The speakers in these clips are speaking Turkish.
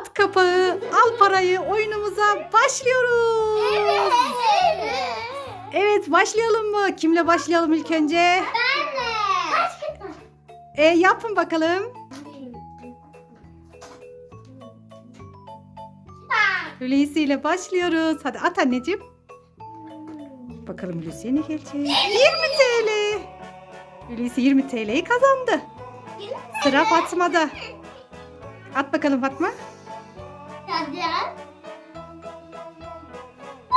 At kapağı, al parayı oyunumuza başlıyoruz. Evet. Evet başlayalım mı? Kimle başlayalım ilk önce? Benle. Kaç var? E yapın bakalım. Hulusi ile başlıyoruz. Hadi at anneciğim. Bakalım Hulusi'ye ne gelecek? 20 TL. Hulusi 20 TL'yi kazandı. Sıra Fatma'da. At bakalım Fatma.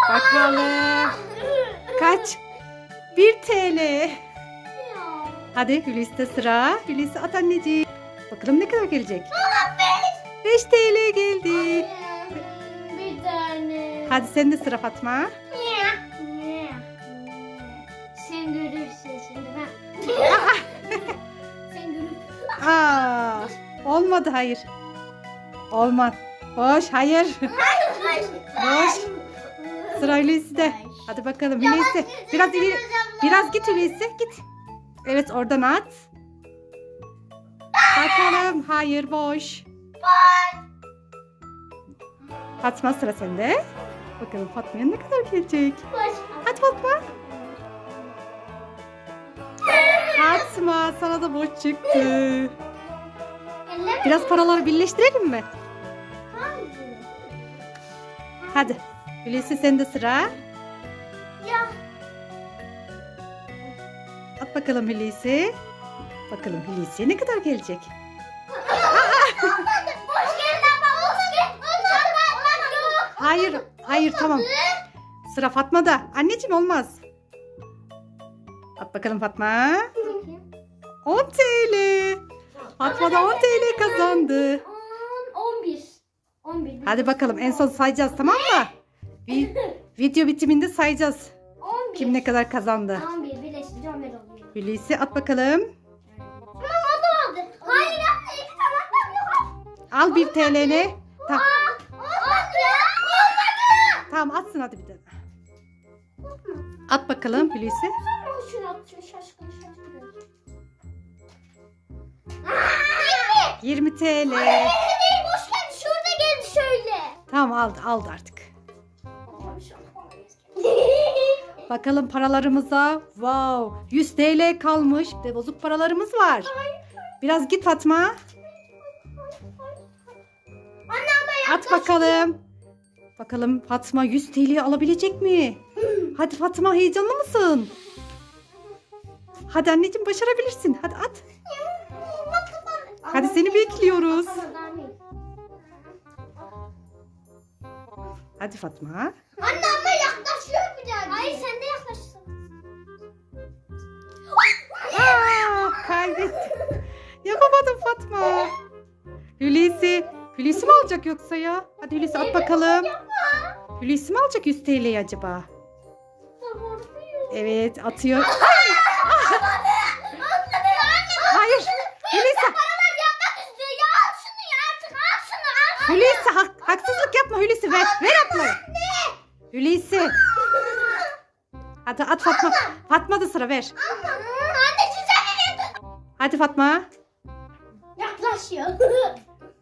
Bakalım. Kaç? 1 TL. Hadi Hulusi'de sıra. Hulusi at anneciğim. Bakalım ne kadar gelecek? 5 TL geldi. Bir tane. Hadi sen de sıra Fatma. Sen görürsün şimdi ben. Sen görürsün. Aa, olmadı hayır. Olmaz. Boş hayır. Boş. Sıra Hulusi'de. Hadi bakalım Hulusi. Biraz ileri. Biraz git Hulusi git. Evet oradan at. Bakalım. Hayır boş. Fatma sıra sende. Bakalım Fatma'ya ne kadar gelecek? Hadi Fatma. Fatma sana da boş çıktı. Biraz paraları birleştirelim mi? Hadi. Hulusi sende sıra. Ya. At bakalım Hulusi. Bakalım Hulusi'ye ne kadar gelecek? Hayır, hayır tamam. Sıra Fatma'da. Anneciğim olmaz. At bakalım Fatma. 10 TL. Fatma da 10 TL kazandı. 10, 11. 11. Hadi bakalım en son sayacağız tamam mı? Vi- video bitiminde sayacağız. 11. Kim ne kadar kazandı. 11 birleşince 11 oluyor. Hulusi at bakalım. Tamam o da oldu. Hayır yapma iki tamam yok. Al 1 TL'ni. Olmadı. Olmadı. tamam atsın hadi bir de. At bakalım Hulusi. Sonra şunu atıyor şaşkın şaşkın. Aa, 20. 20 TL. Elli değil boş geldi şurada geldi şöyle. Tamam aldı aldı artık. Bakalım paralarımıza. Wow. 100 TL kalmış. De bozuk paralarımız var. Biraz git Fatma. At bakalım. Bakalım Fatma 100 TL alabilecek mi? Hadi Fatma heyecanlı mısın? Hadi anneciğim başarabilirsin. Hadi at. Hadi seni bekliyoruz. Hadi Fatma. Anne ama yaklaşıyor bir daha. Hayır sen de yaklaşsın. Aa, kaybettim. Yapamadım Fatma. Hulusi. Hulusi mi alacak yoksa ya? Hadi Hulusi at bakalım. Hulusi mi alacak 100 TL'yi acaba? Evet atıyor. Hayır. Hulusi. Hulusi hak- haksızlık yapma Hulusi. Ver, ver atmayı. Hulusi. Hadi at Fatma. Fatma da sıra ver. Hadi Fatma. Yaklaşıyor.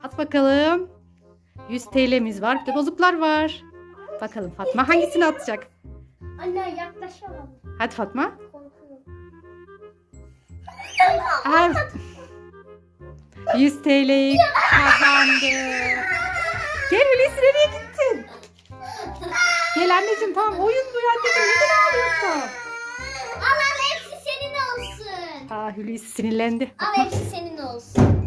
At bakalım. 100 TL'miz var. Bir de bozuklar var. Bakalım Fatma hangisini atacak? Anne yaklaşamam. Hadi Fatma. Ay. 100 TL'yi kazandı. Gel Hulusi nereye gittin? Gel anneciğim tamam oyun bu ya anneciğim neden ağlıyorsun? Al al hepsi senin olsun. Aa Hulusi sinirlendi. Al hepsi senin olsun.